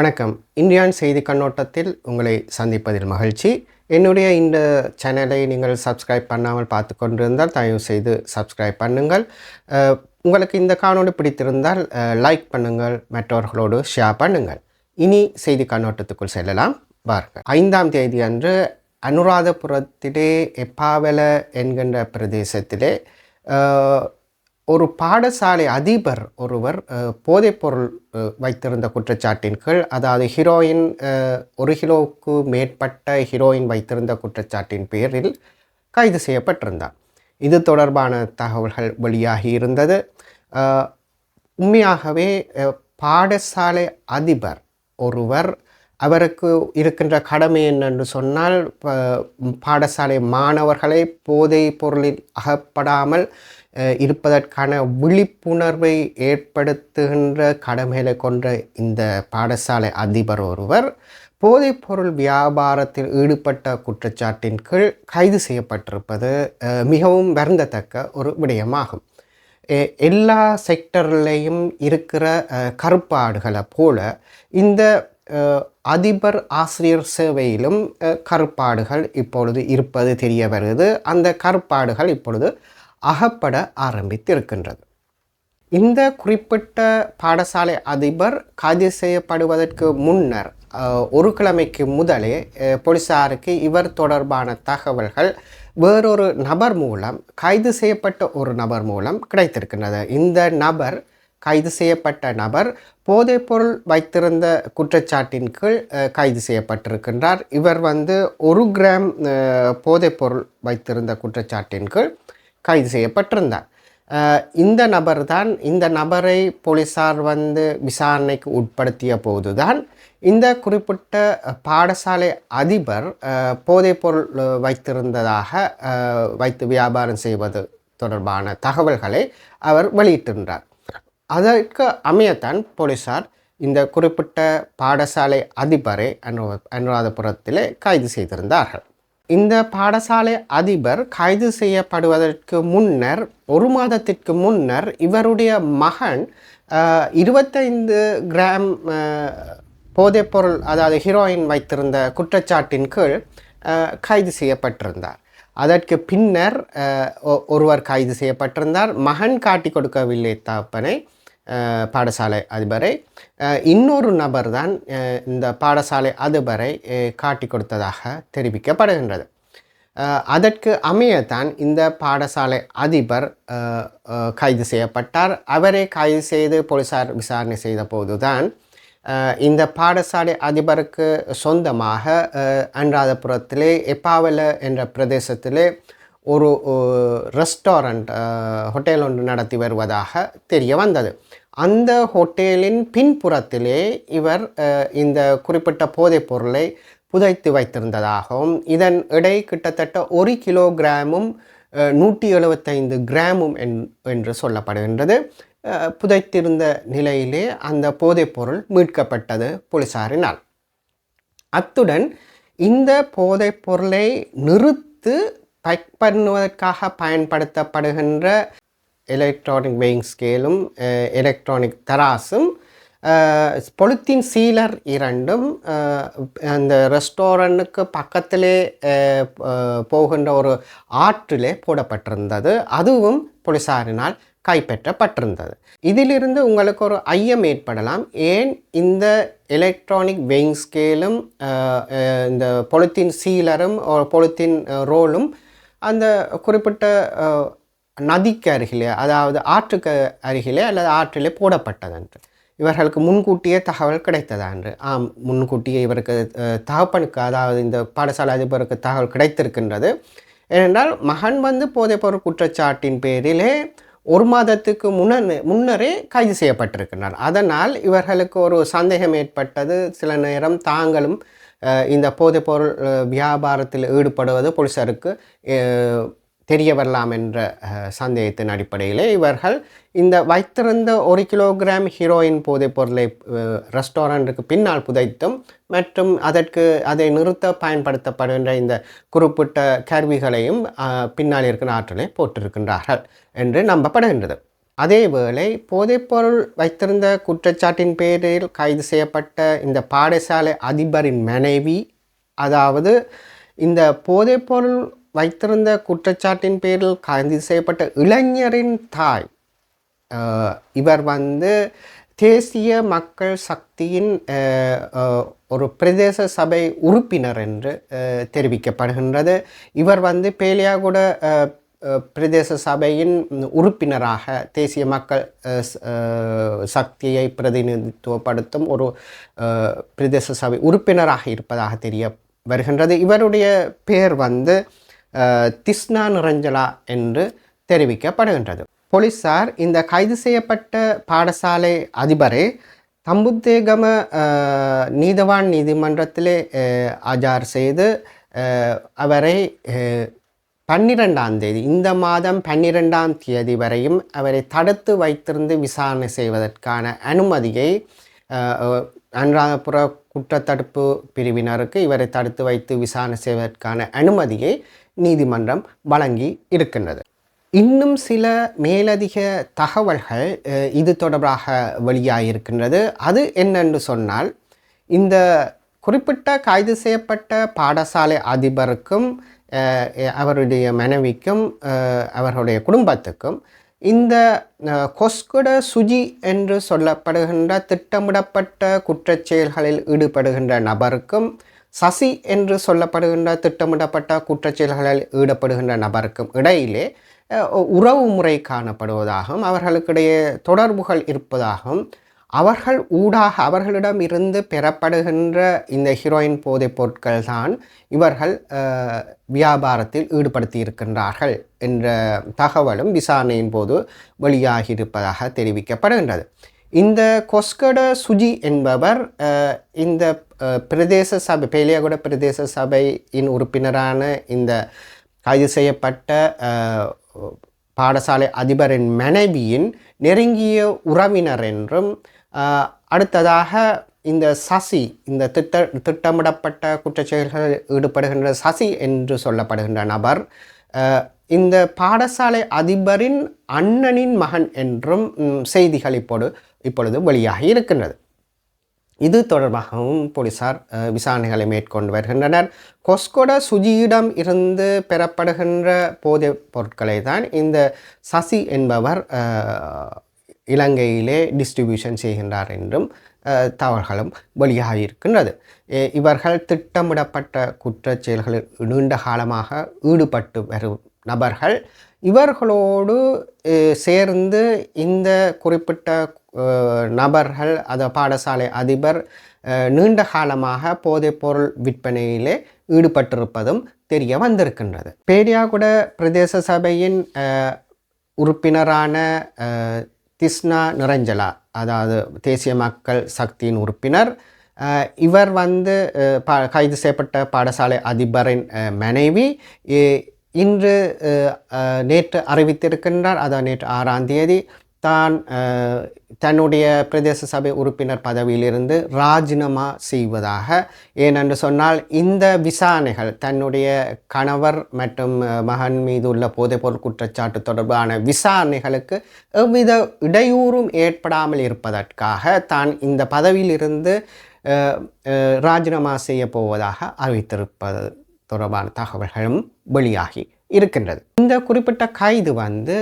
வணக்கம். இந்தியான் செய்தி கண்ணோட்டத்தில் உங்களை சந்திப்பதில் மகிழ்ச்சி. என்னுடைய இந்த சேனலை நீங்கள் சப்ஸ்கிரைப் பண்ணாமல் பார்த்து கொண்டிருந்தால் தயவு செய்து சப்ஸ்கிரைப் பண்ணுங்கள். உங்களுக்கு இந்த காணொலி பிடித்திருந்தால் லைக் பண்ணுங்கள் மற்றவர்களோடு ஷேர் பண்ணுங்கள். இனி செய்தி கண்ணோட்டத்துக்குள் செல்லலாம். பாருங்கள். ஐந்தாம் தேதி அன்று அனுராதபுரத்திலே எப்பாவல என்கின்ற பிரதேசத்திலே ஒரு பாடசாலை அதிபர் ஒருவர் போதைப்பொருள் வைத்திருந்த குற்றச்சாட்டின் கீழ் அதாவது ஹீரோயின் ஒரு கிலோவுக்கு மேற்பட்ட ஹீரோயின் வைத்திருந்த குற்றச்சாட்டின் பேரில் கைது செய்யப்பட்டிருந்தார். இது தொடர்பான தகவல்கள் வெளியாகி இருந்தது. உண்மையாகவே பாடசாலை அதிபர் ஒருவர் அவருக்கு இருக்கின்ற கடமை என்னென்று சொன்னால் பாடசாலை மாணவர்களை போதை பொருளில் அகப்படாமல் இருப்பதற்கான விழிப்புணர்வை ஏற்படுத்துகின்ற கடமைகளை கொண்ட இந்த பாடசாலை அதிபர் ஒருவர் போதைப்பொருள் வியாபாரத்தில் ஈடுபட்ட குற்றச்சாட்டின் கீழ் கைது செய்யப்பட்டிருப்பது மிகவும் வருந்தத்தக்க ஒரு விடயமாகும். எல்லா செக்டர்லேயும் இருக்கிற கருப்பாடுகளை போல இந்த அதிபர் ஆசிரியர் சேவையிலும் கருப்பாடுகள் இப்பொழுது இருப்பது தெரிய வருது. அந்த கருப்பாடுகள் இப்பொழுது அகப்பட ஆரம்பித்திருக்கின்றது. இந்த குறிப்பிட்ட பாடசாலை அதிபர் கைது செய்யப்படுவதற்கு முன்னர் ஒரு கிழமைக்கு முதலே போலீசாருக்கு இவர் தொடர்பான தகவல்கள் வேறொரு நபர் மூலம் கைது செய்யப்பட்ட ஒரு நபர் மூலம் கிடைத்திருக்கின்றது. இந்த நபர் கைது செய்யப்பட்ட நபர் போதைப்பொருள் வைத்திருந்த குற்றச்சாட்டின் கீழ் கைது செய்யப்பட்டிருக்கின்றார். இவர் வந்து ஒரு கிராம் போதைப்பொருள் வைத்திருந்த குற்றச்சாட்டின் கீழ் கைது செய்யப்பட்டிருந்தார். இந்த நபர் தான் இந்த நபரை போலீசார் வந்து விசாரணைக்கு உட்படுத்திய போதுதான் இந்த குறிப்பிட்ட பாடசாலை அதிபர் போதைப்பொருள் வைத்திருந்ததாக வைத்து வியாபாரம் செய்வது தொடர்பான தகவல்களை அவர் வெளியிட்டிருந்தார். அதற்கு அமையத்தான் போலீசார் இந்த குறிப்பிட்ட பாடசாலை அதிபரை அனுராதபுரத்திலே கைது செய்திருந்தார்கள். இந்த பாடசாலை அதிபர் கைது செய்யப்படுவதற்கு முன்னர் ஒரு மாதத்திற்கு முன்னர் இவருடைய மகன் இருபத்தைந்து கிராம் போதைப்பொருள் அதாவது ஹீரோயின் வைத்திருந்த குற்றச்சாட்டின் கீழ் கைது செய்யப்பட்டிருந்தார். அதற்கு பின்னர் ஒ- ஒருவர் கைது செய்யப்பட்டிருந்தார். மகன் காட்டி கொடுக்கவில்லை தாப்பனை. பாடசாலை அதிபரை இன்னொரு நபர் தான் இந்த பாடசாலை அதிபரை காட்டி கொடுத்ததாக தெரிவிக்கப்படுகின்றது. அதற்கு அமையத்தான் இந்த பாடசாலை அதிபர் கைது செய்யப்பட்டார். அவரை கைது செய்து போலீசார் விசாரணை செய்த போதுதான் இந்த பாடசாலை அதிபருக்கு சொந்தமாக அன்றாதபுரத்திலே எப்பாவல என்ற பிரதேசத்திலே ஒரு ரெஸ்டாரண்ட் ஹோட்டல் ஒன்று நடத்தி வருவதாக தெரிய வந்தது அந்த ஹோட்டலின் பின்புறத்திலே இவர் இந்த குறிப்பிட்ட போதைப் பொருளை புதைத்து வைத்திருந்ததாகவும் இதன் எடை கிட்டத்தட்ட ஒரு கிலோகிராமும் நூற்றி எழுபத்தைந்து கிராமும் என்- என்று சொல்லப்படுகின்றது. புதைத்திருந்த நிலையிலே அந்த போதைப் பொருள் மீட்கப்பட்டது போலீசாரினால். அத்துடன் இந்த போதைப் பொருளை நிறுத்து பைக் பண்ணுவதற்காக பயன்படுத்தப்படுகின்ற எலக்ட்ரானிக் வெயிங் ஸ்கேலும் எலக்ட்ரானிக் தராசும் பொலித்தீன் சீலர் இரண்டும் அந்த ரெஸ்டாரண்ட்டுக்கு பக்கத்திலே போகின்ற ஒரு ஆற்றிலே போடப்பட்டிருந்தது. அதுவும் போலீசாரினால் கைப்பற்றப்பட்டிருந்தது. இதிலிருந்து உங்களுக்கு ஒரு ஐயம் ஏற்படலாம். ஏன் இந்த எலக்ட்ரானிக் வெயிங் ஸ்கேலும் இந்த பொலித்தீன் சீலரும் பொலித்தீன் ரோலும் அந்த குறிப்பிட்ட நதிக்கு அருகிலே அதாவது ஆற்றுக்கு அருகிலே அல்லது ஆற்றிலே போடப்பட்டதென்று. இவர்களுக்கு முன்கூட்டியே தகவல் கிடைத்ததா என்று ஆம் முன்கூட்டியே இவருக்கு தகப்பனுக்கு அதாவது இந்த பாடசாலை அதிபருக்கு தகவல் கிடைத்திருக்கின்றது. ஏனென்றால் மகன் வந்து போதைப்பொருள் குற்றச்சாட்டின் பேரிலே ஒரு மாதத்துக்கு முன்னர் முன்னரே கைது செய்யப்பட்டிருக்கிறார் அதனால் இவர்களுக்கு ஒரு சந்தேகம் ஏற்பட்டது. சில நேரம் தாங்களும் இந்த போதைப்பொருள் வியாபாரத்தில் ஈடுபடுவது போலீசாருக்கு தெரிய வரலாம் என்ற சந்தேகத்தின் அடிப்படையிலே இவர்கள் இந்த வைத்திருந்த ஒரு கிலோகிராம் ஹீரோயின் போதைப் பொருளை ரெஸ்டாரண்ட்டுக்கு பின்னால் புதைத்தும் மற்றும் அதற்கு அதை நிறுத்த பயன்படுத்தப்படுகின்ற இந்த குறிப்பிட்ட கருவிகளையும் பின்னால் இருக்கிற ஆற்றலை போட்டிருக்கின்றார்கள் என்று நம்பப்படுகின்றது. அதேவேளை போதைப்பொருள் வைத்திருந்த குற்றச்சாட்டின் பேரில் கைது செய்யப்பட்ட இந்த பாடசாலை அதிபரின் மனைவி அதாவது இந்த போதைப்பொருள் வைத்திருந்த குற்றச்சாட்டின் பேரில் கைது செய்யப்பட்ட இளைஞரின் தாய். இவர் வந்து தேசிய மக்கள் சக்தியின் ஒரு பிரதேச சபை உறுப்பினர் என்று தெரிவிக்கப்படுகின்றது. இவர் வந்து பேலியாகுட பிரதேச சபையின் உறுப்பினராக தேசிய மக்கள் சக்தியை பிரதிநிதித்துவப்படுத்தும் ஒரு பிரதேச சபை உறுப்பினராக இருப்பதாக தெரிய வருகின்றது. இவருடைய பெயர் வந்து திஸ்னா நிரஞ்சலா என்று தெரிவிக்கப்படுகின்றது. போலீஸார் இந்த கைது செய்யப்பட்ட பாடசாலை அதிபரை தம்புத்தேகம நீதவான் நீதிமன்றத்திலே ஆஜார் செய்து அவரை பன்னிரெண்டாம் தேதி இந்த மாதம் பன்னிரெண்டாம் தேதி வரையும் அவரை தடுத்து வைத்திருந்து விசாரணை செய்வதற்கான அனுமதியை அனுராதபுர குற்றத்தடுப்பு பிரிவினருக்கு இவரை தடுத்து வைத்து விசாரணை செய்வதற்கான அனுமதியை நீதிமன்றம் வழங்கி இருக்கின்றது. இன்னும் சில மேலதிக தகவல்கள் இது தொடர்பாக வெளியாகியிருக்கின்றது அது என்னென்று சொன்னால் இந்த குறிப்பிட்ட கைது செய்யப்பட்ட பாடசாலை அதிபருக்கும் அவருடைய மனைவிக்கும் அவர்களுடைய குடும்பத்துக்கும் இந்த கொஸ்குட சுஜி என்று சொல்லப்படுகின்ற திட்டமிடப்பட்ட குற்றச்செயல்களில் ஈடுபடுகின்ற நபருக்கும் சசி என்று சொல்லப்படுகின்ற திட்டமிடப்பட்ட குற்றச்செயல்களில் ஈடுபடுகின்ற நபருக்கும் இடையிலே உறவு முறை காணப்படுவதாகவும் அவர்களுக்கிடையே தொடர்புகள் இருப்பதாகவும் அவர்கள் ஊடாக அவர்களிடம் இருந்து பெறப்படுகின்ற இந்த ஹீரோயின் போதைப் பொருட்கள் தான் இவர்கள் வியாபாரத்தில் ஈடுபடுத்தி இருக்கின்றார்கள் என்ற தகவலும் விசாரணையின் போது வெளியாகியிருப்பதாக தெரிவிக்கப்படுகின்றது. இந்த கொஸ்கட சுஜி என்பவர் இந்த பிரதேச சபை பேலியாகுட பிரதேச சபையின் உறுப்பினரான இந்த கைது செய்யப்பட்ட பாடசாலை அதிபரின் மனைவியின் நெருங்கிய உறவினர் என்றும் அடுத்ததாக இந்த சசி இந்த திட்ட திட்டமிடப்பட்ட குற்றச்செயல்களில் ஈடுபடுகின்ற சசி என்று சொல்லப்படுகின்ற நபர் இந்த பாடசாலை அதிபரின் அண்ணனின் மகன் என்றும் செய்திகள் இப்போது இப்பொழுது வெளியாகி இருக்கின்றது. இது தொடர்பாகவும் போலீசார் விசாரணைகளை மேற்கொண்டு வருகின்றனர். கொஸ்கொட சுஜியிடம் இருந்து பெறப்படுகின்ற போதைப் பொருட்களை தான் இந்த சசி என்பவர் இலங்கையிலே டிஸ்ட்ரிபியூஷன் செய்கின்றார் என்றும் தகவல்களும் வெளியாகி இருக்கின்றது. இவர்கள் திட்டமிடப்பட்ட குற்றச்செயல்களில் நீண்ட காலமாக ஈடுபட்டு வரும் நபர்கள் இவர்களோடு சேர்ந்து இந்த குறிப்பிட்ட நபர்கள் அத பாடசாலை அதிபர் நீண்ட காலமாக போதைப்பொருள் விற்பனையிலே ஈடுபட்டிருப்பதும் தெரிய வந்திருக்கின்றது. பேரியாகுட பிரதேச சபையின் உறுப்பினரான திஸ்னா நிரஞ்சலா அதாவது தேசிய மக்கள் சக்தியின் உறுப்பினர் இவர் வந்து பா கைது செய்யப்பட்ட பாடசாலை அதிபரின் மனைவி இன்று நேற்று அறிவித்திருக்கின்றார். அதாவது நேற்று ஆறாம் தேதி. தான் தன்னுடைய பிரதேச சபை உறுப்பினர் பதவியிலிருந்து ராஜினாமா செய்வதாக. ஏனென்று சொன்னால் இந்த விசாரணைகள் தன்னுடைய கணவர் மற்றும் மகன் மீது உள்ள போதைப்பொருள் குற்றச்சாட்டு தொடர்பான விசாரணைகளுக்கு எவ்வித இடையூறும் ஏற்படாமல் இருப்பதற்காக தான் இந்த பதவியிலிருந்து ராஜினாமா செய்ய போவதாக அறிவித்திருப்பது தொடர்பான தகவல்களும் வெளியாகி இருக்கின்றது. இந்த குறிப்பிட்ட கைது வந்து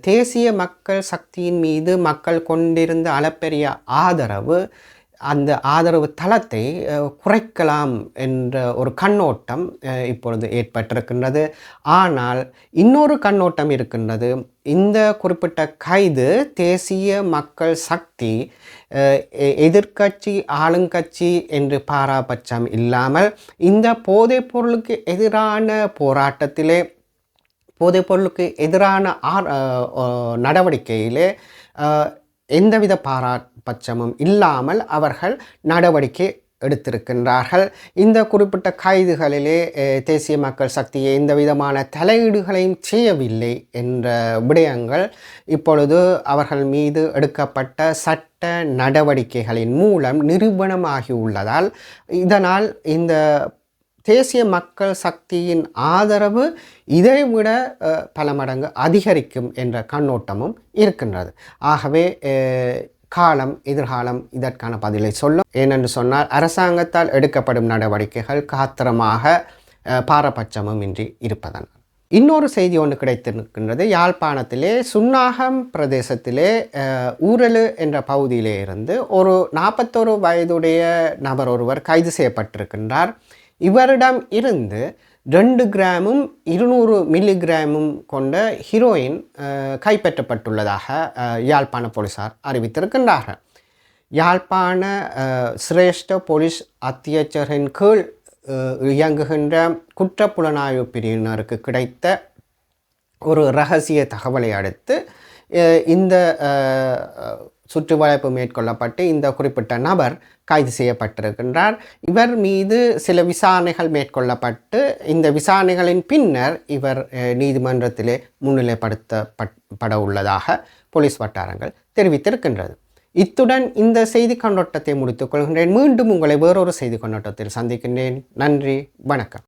தேசிய மக்கள் சக்தியின் மீது மக்கள் கொண்டிருந்த அளப்பெரிய ஆதரவு அந்த ஆதரவு தளத்தை குறைக்கலாம் என்ற ஒரு கண்ணோட்டம் இப்பொழுது ஏற்பட்டிருக்கின்றது. ஆனால் இன்னொரு கண்ணோட்டம் இருக்கின்றது. இந்த குறிப்பிட்ட கைது தேசிய மக்கள் சக்தி எதிர்கட்சி எ- எதிர்க்கட்சி ஆளுங்கட்சி என்று பாராபட்சம் இல்லாமல் இந்த போதைப் பொருளுக்கு எதிரான போராட்டத்திலே போதைப் பொருளுக்கு எதிரான ஆர் நடவடிக்கையிலே எந்தவித எந்தவித பட்சமும் இல்லாமல் அவர்கள் நடவடிக்கை எடுத்திருக்கின்றார்கள். இந்த குறிப்பிட்ட கைதுகளிலே தேசிய மக்கள் சக்தியை எந்த விதமான தலையீடுகளையும் செய்யவில்லை என்ற விடயங்கள் இப்பொழுது அவர்கள் மீது எடுக்கப்பட்ட சட்ட நடவடிக்கைகளின் மூலம் நிரூபணமாகியுள்ளதால் இதனால் இந்த தேசிய மக்கள் சக்தியின் ஆதரவு இதைவிட பல மடங்கு அதிகரிக்கும் என்ற கண்ணோட்டமும் இருக்கின்றது. ஆகவே காலம் எதிர்காலம் இதற்கான பதிலை சொல்லும். ஏனென்று சொன்னால் அரசாங்கத்தால் எடுக்கப்படும் நடவடிக்கைகள் காத்திரமாக பாரபட்சமும் இன்றி இருப்பதனால் இன்னொரு செய்தி ஒன்று கிடைத்திருக்கின்றது. யாழ்ப்பாணத்திலே சுன்னாகம் பிரதேசத்திலே ஊரலு என்ற பகுதியிலே இருந்து ஒரு நாற்பத்தொரு வயதுடைய நபர் ஒருவர் கைது செய்யப்பட்டிருக்கின்றார். இவரிடம் இருந்து ரெண்டு கிராமும் இருநூறு மில்லிகிராமும் கொண்ட ஹீரோயின் கைப்பற்றப்பட்டுள்ளதாக யாழ்ப்பாண போலீசார் அறிவித்திருக்கின்றார்கள். யாழ்ப்பாண சிரேஷ்ட போலீஸ் அத்தியட்சரின் கீழ் இயங்குகின்ற குற்றப்புலனாய்வு பிரிவினருக்கு கிடைத்த ஒரு ரகசிய தகவலை அடுத்து இந்த சுற்றுவளைப்பு மேற்கொள்ளப்பட்டு இந்த குறிப்பிட்ட நபர் கைது செய்யப்பட்டிருக்கின்றார். இவர் மீது சில விசாரணைகள் மேற்கொள்ளப்பட்டு இந்த விசாரணைகளின் பின்னர் இவர் நீதிமன்றத்திலே முன்னிலைப்படுத்தப்பட் பட உள்ளதாக போலீஸ் வட்டாரங்கள் தெரிவித்திருக்கின்றது. இத்துடன் இந்த செய்தி கண்ணோட்டத்தை முடித்துக் கொள்கின்றேன். மீண்டும் உங்களை வேறொரு செய்தி கண்ணோட்டத்தில் சந்திக்கின்றேன். நன்றி வணக்கம்.